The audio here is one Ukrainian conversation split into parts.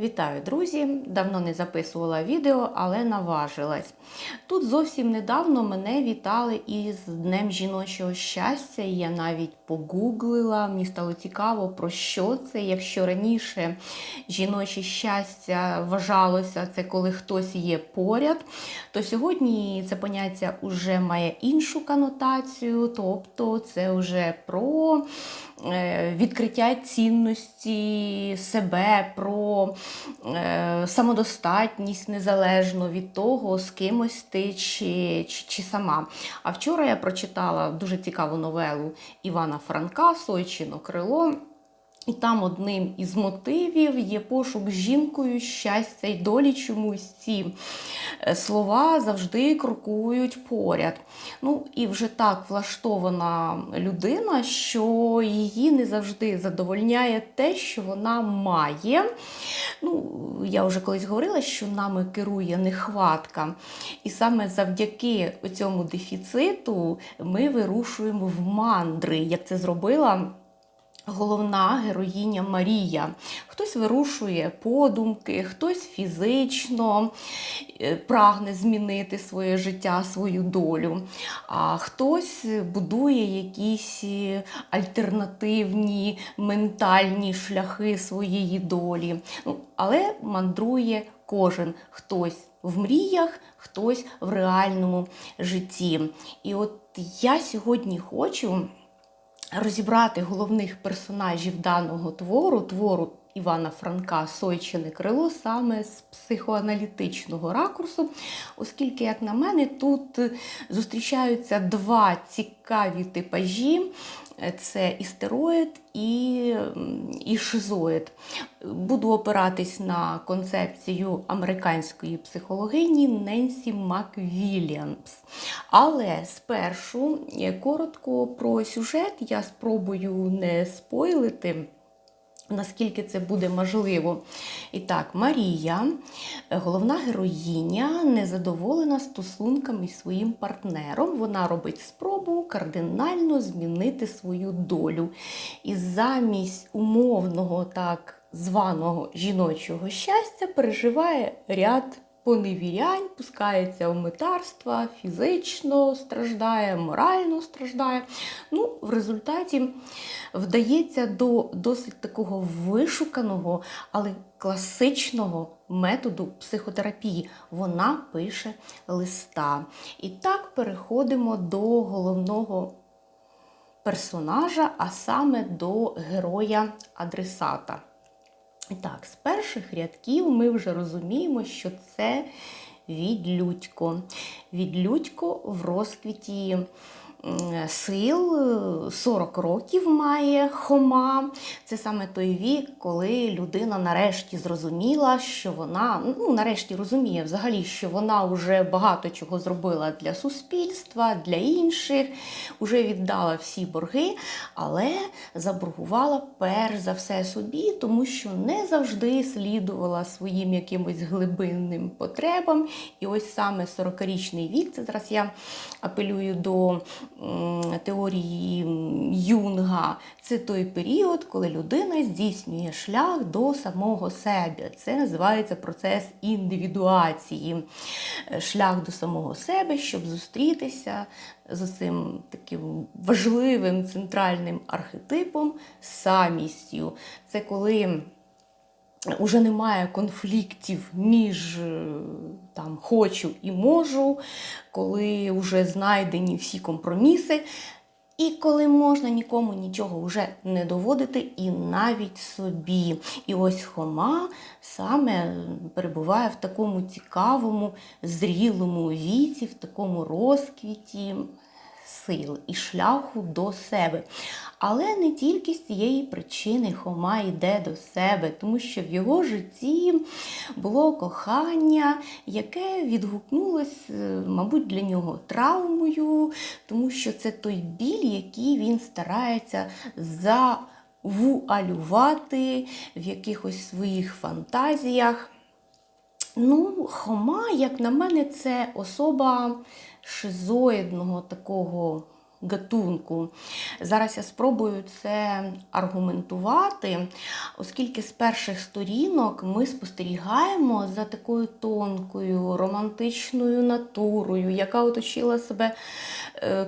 Вітаю, друзі! Давно не записувала відео, але наважилась. Тут зовсім недавно мене вітали із Днем жіночого щастя. Я навіть погуглила, мені стало цікаво, про що це. Якщо раніше жіноче щастя вважалося, це коли хтось є поряд, то сьогодні це поняття вже має іншу конотацію, тобто це вже про е, відкриття цінності себе, про самодостатність незалежно від того, з кимось ти чи, чи, чи сама. А вчора я прочитала дуже цікаву новелу Івана Франка Сойчино крило. І там одним із мотивів є пошук жінкою щастя й долі чомусь ці е, слова завжди крокують поряд. Ну і вже так влаштована людина, що її не завжди задовольняє те, що вона має. Ну, Я вже колись говорила, що нами керує нехватка. І саме завдяки цьому дефіциту ми вирушуємо в мандри, як це зробила. Головна героїня Марія. Хтось вирушує подумки, хтось фізично е, прагне змінити своє життя, свою долю, а хтось будує якісь е, альтернативні ментальні шляхи своєї долі. Ну, Але мандрує кожен хтось в мріях, хтось в реальному житті. І от я сьогодні хочу розібрати головних персонажів даного твору, твору Івана Франка Сойчине крило саме з психоаналітичного ракурсу, оскільки, як на мене, тут зустрічаються два цікаві типажі. Це істероїд і і шизоїд. Буду опиратись на концепцію американської психологині Ненсі МакВільямс. Але спершу коротко про сюжет я спробую не спойлити. Наскільки це буде можливо. І так, Марія, головна героїня, незадоволена стосунками зі своїм партнером. Вона робить спробу кардинально змінити свою долю. І замість умовного так званого жіночого щастя переживає ряд поневірянь, пускається у митарства, фізично страждає, морально страждає. Ну, В результаті вдається до досить такого вишуканого, але класичного методу психотерапії. Вона пише листа. І так переходимо до головного персонажа, а саме до героя-адресата. І так, з перших рядків ми вже розуміємо, що це відлюдько. Відлюдько в розквіті сил 40 років має Хома. Це саме той вік, коли людина нарешті зрозуміла, що вона ну, нарешті розуміє взагалі, що вона вже багато чого зробила для суспільства, для інших, вже віддала всі борги, але заборгувала перш за все собі, тому що не завжди слідувала своїм якимось глибинним потребам. І ось саме 40-річний вік, це зараз я апелюю до теорії Юнга, це той період, коли людина здійснює шлях до самого себе. Це називається процес індивідуації, шлях до самого себе, щоб зустрітися з цим таким важливим центральним архетипом, самістю. Це коли Уже немає конфліктів між там хочу і можу, коли вже знайдені всі компроміси, і коли можна нікому нічого вже не доводити, і навіть собі. І ось Хома саме перебуває в такому цікавому, зрілому віці, в такому розквіті сил і шляху до себе. Але не тільки з цієї причини Хома йде до себе, тому що в його житті було кохання, яке відгукнулось, е, мабуть, для нього травмою, тому що це той біль, який він старається завуалювати в якихось своїх фантазіях. Ну, Хома, як на мене, це особа шизоїдного такого гатунку. Зараз я спробую це аргументувати, оскільки з перших сторінок ми спостерігаємо за такою тонкою романтичною натурою, яка оточила себе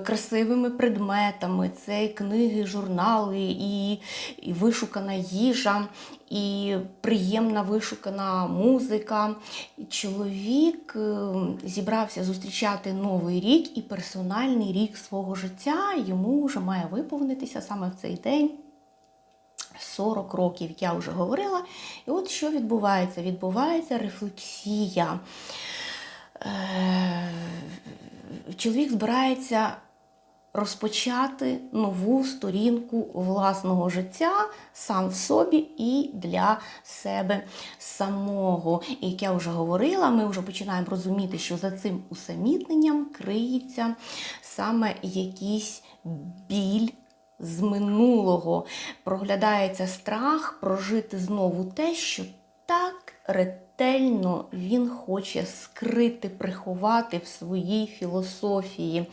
красивими предметами. Це і книги, журнали, і, і вишукана їжа, і приємна вишукана музика. Чоловік е, зібрався зустрічати новий рік і персональний рік свого життя. Йому вже має виповнитися саме в цей день. 40 років, як я вже говорила. І от що відбувається? Відбувається рефлексія. Е, Чоловік збирається розпочати нову сторінку власного життя сам в собі і для себе самого. І як я вже говорила, ми вже починаємо розуміти, що за цим усамітненням криється саме якийсь біль. З минулого проглядається страх прожити знову те, що так ретельно він хоче скрити, приховати в своїй філософії.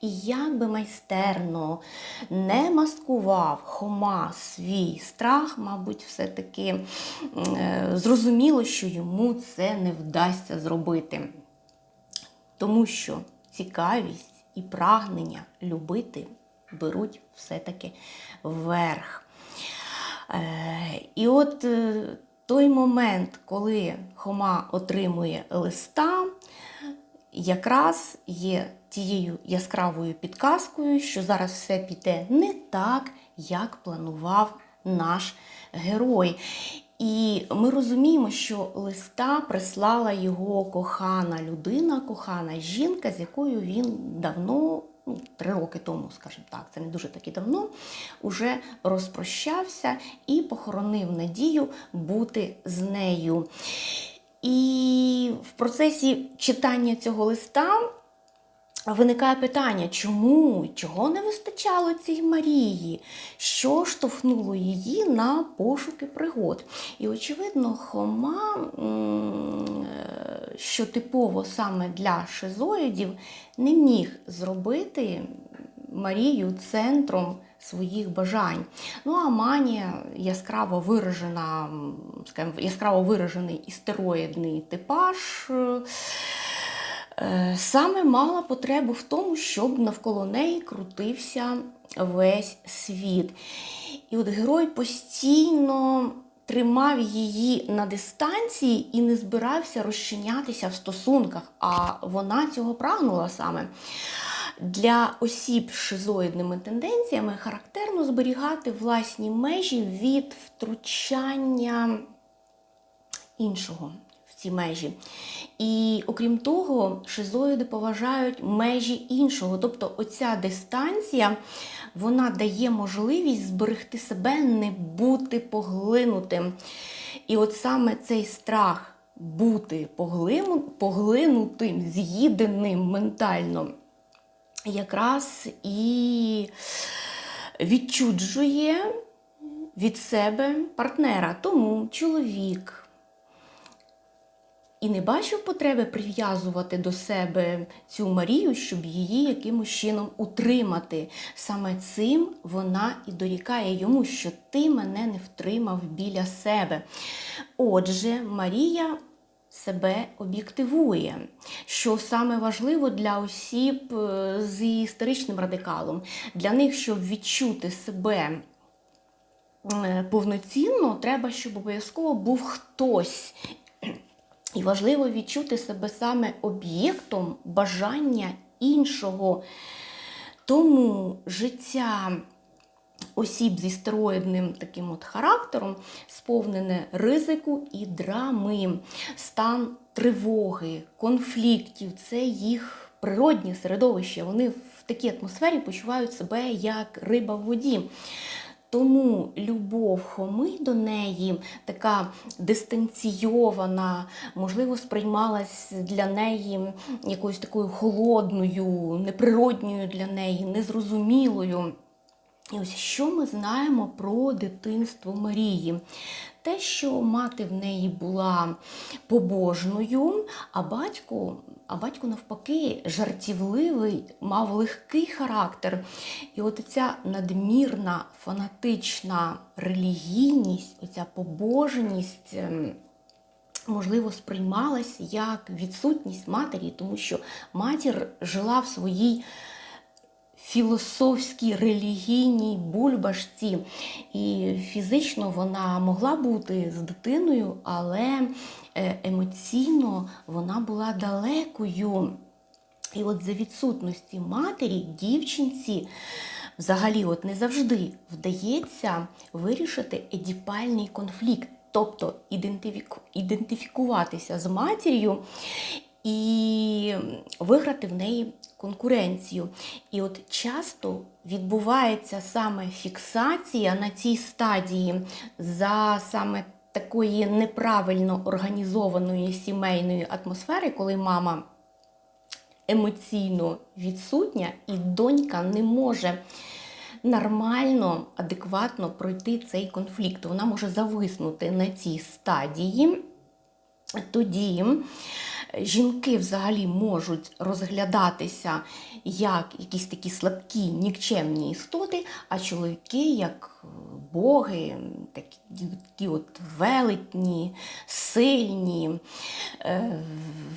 І як би майстерно не маскував Хома свій страх, мабуть, все-таки е, зрозуміло, що йому це не вдасться зробити. Тому що цікавість і прагнення любити беруть все-таки вверх. Е, І от е, той момент, коли Хома отримує листа, якраз є тією яскравою підказкою, що зараз все піде не так, як планував наш герой. І ми розуміємо, що листа прислала його кохана людина, кохана жінка, з якою він давно, ну, три роки тому, скажімо так, це не дуже таки давно, уже розпрощався і похоронив надію бути з нею. І в процесі читання цього листа Виникає питання, чому, чого не вистачало цій Марії? Що штовхнуло її на пошуки пригод? І, очевидно, Хома, що типово саме для шизоїдів, не міг зробити Марію центром своїх бажань. Ну а манія яскраво виражена, скажімо, яскраво виражений істероїдний типаж. е, Е, саме мала потребу в тому, щоб навколо неї крутився весь світ. І от герой постійно тримав її на дистанції і не збирався розчинятися в стосунках, а вона цього прагнула саме. Для осіб з шизоїдними тенденціями характерно зберігати власні межі від втручання іншого ці межі. І окрім того, шизоїди поважають межі іншого. Тобто оця дистанція вона дає можливість зберегти себе, не бути поглинутим. І от саме цей страх бути поглину- поглинутим, з'їденим ментально, якраз і відчуджує від себе партнера. Тому чоловік і не бачив потреби прив'язувати до себе цю Марію, щоб її якимось чином утримати. Саме цим вона і дорікає йому, що ти мене не втримав біля себе. Отже, Марія. Себе об'єктивує, що саме важливо для осіб е, з історичним радикалом. Для них, щоб відчути себе е, повноцінно, треба, щоб обов'язково був хтось, і важливо відчути себе саме об'єктом бажання іншого. Тому життя осіб зі стероїдним таким от характером сповнене ризику і драми, стан тривоги, конфліктів це їх природнє середовище. Вони в такій атмосфері почувають себе як риба в воді. Тому любов Хоми до неї така дистанційована, можливо, сприймалась для неї якоюсь такою холодною, неприродньою для неї, незрозумілою. І ось що ми знаємо про дитинство Марії? Те, що мати в неї була побожною, а батько, а батько навпаки, жартівливий, мав легкий характер. І от ця надмірна фанатична релігійність, оця побожність. ем, Можливо, сприймалась як відсутність матері, тому що матір жила в своїй філософській релігійній бульбашці. І фізично вона могла бути з дитиною, але е, емоційно вона була далекою. І от за відсутності матері дівчинці взагалі от не завжди вдається вирішити едіпальний конфлікт, тобто ідентифікуватися з матір'ю і виграти в неї конкуренцію. І от часто відбувається саме фіксація на цій стадії за саме такої неправильно організованої сімейної атмосфери, коли мама емоційно відсутня, і донька не може нормально, адекватно пройти цей конфлікт. Вона може зависнути на цій стадії. Тоді жінки взагалі можуть розглядатися як якісь такі слабкі, нікчемні істоти, а чоловіки як боги, такі, такі от велетні, сильні. Е,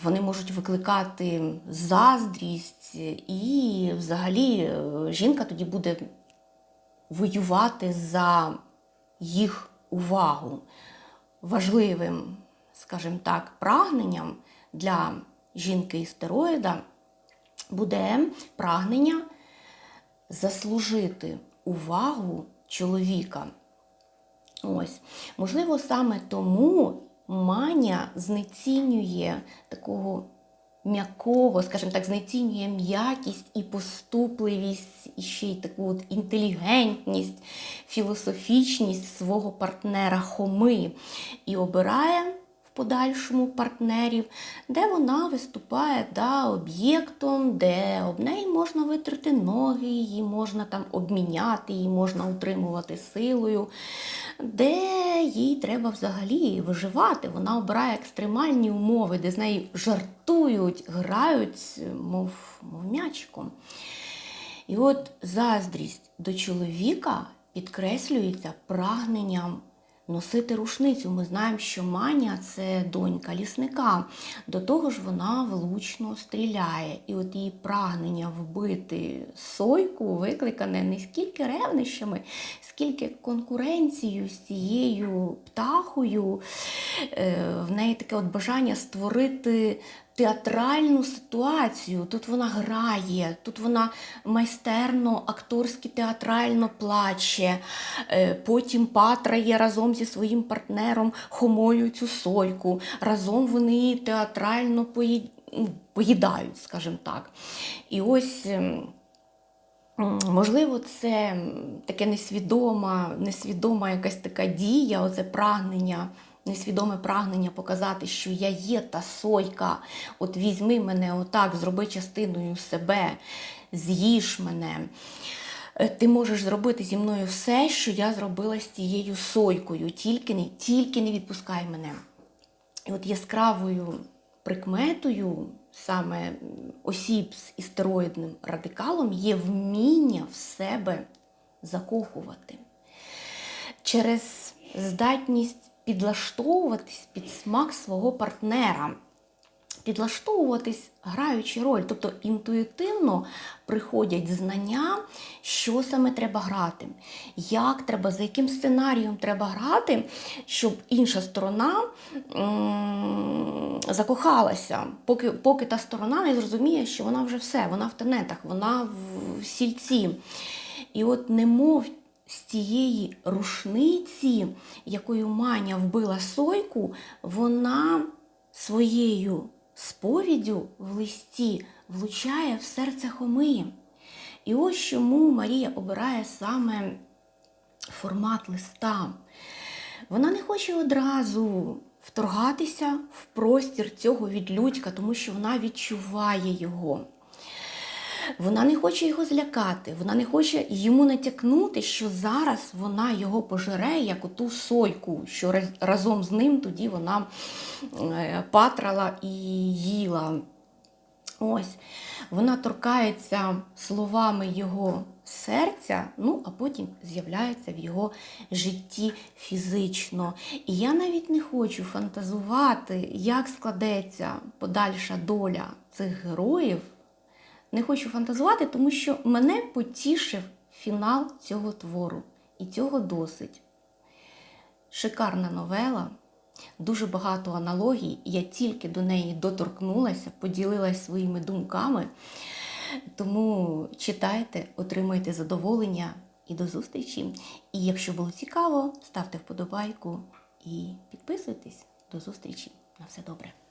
Вони можуть викликати заздрість, і взагалі е, жінка тоді буде воювати за їх увагу. Важливим, скажімо так, прагненням для жінки істероїда буде прагнення заслужити увагу чоловіка. Ось, можливо, саме тому маня знецінює такого м'якого, скажімо так, знецінює м'якість і поступливість, і ще й таку от інтелігентність, філософічність свого партнера Хоми і обирає подальшому партнерів, де вона виступає да, об'єктом, де об неї можна витрати ноги, її можна там обміняти, її можна утримувати силою, де їй треба взагалі виживати. Вона обирає екстремальні умови, де з нею жартують, грають, мов, мов м'ячиком. І от заздрість до чоловіка підкреслюється прагненням носити рушницю. Ми знаємо, що Маня це донька лісника. До того ж, вона влучно стріляє. І от її прагнення вбити сойку викликане не скільки ревнищами, скільки конкуренцією з цією птахою. Е, В неї таке от бажання створити театральну ситуацію. Тут вона грає, тут вона майстерно, акторськи театрально плаче. Е, Потім патрає разом зі своїм партнером хомою цю сойку. Разом вони театрально ну, поїдають, скажімо так. І ось. ем, Можливо, це таке несвідома, несвідома якась така дія, оце прагнення, несвідоме прагнення показати, що я є та сойка. От візьми мене отак, зроби частиною себе, з'їж мене. Е, Ти можеш зробити зі мною все, що я зробила з цією сойкою, тільки не, тільки не відпускай мене. І от яскравою прикметою саме осіб з істероїдним радикалом є вміння в себе закохувати. Через здатність підлаштовуватись під смак свого партнера, підлаштовуватись, граючи роль, тобто інтуїтивно приходять знання, що саме треба грати, як треба, за яким сценарієм треба грати, щоб інша сторона м, закохалася, поки, поки та сторона не зрозуміє, що вона вже все, вона в тенетах, вона в, сільці. І от немов з цієї рушниці, якою Маня вбила сойку, вона своєю сповіддю в листі влучає в серце Хоми. І ось чому Марія обирає саме формат листа. Вона не хоче одразу вторгатися в простір цього відлюдька, тому що вона відчуває його. Вона не хоче його злякати, вона не хоче йому натякнути, що зараз вона його пожере, як оту сойку, що разом з ним тоді вона е, патрала і їла. Ось вона торкається словами його серця, ну а потім з'являється в його житті фізично. І я навіть не хочу фантазувати, як складеться подальша доля цих героїв. Не хочу фантазувати, тому що мене потішив фінал цього твору. І цього досить. Шикарна новела, дуже багато аналогій. Я тільки до неї доторкнулася, поділилася своїми думками. Тому читайте, отримуйте задоволення і до зустрічі. І якщо було цікаво, ставте вподобайку і підписуйтесь. До зустрічі. На все добре.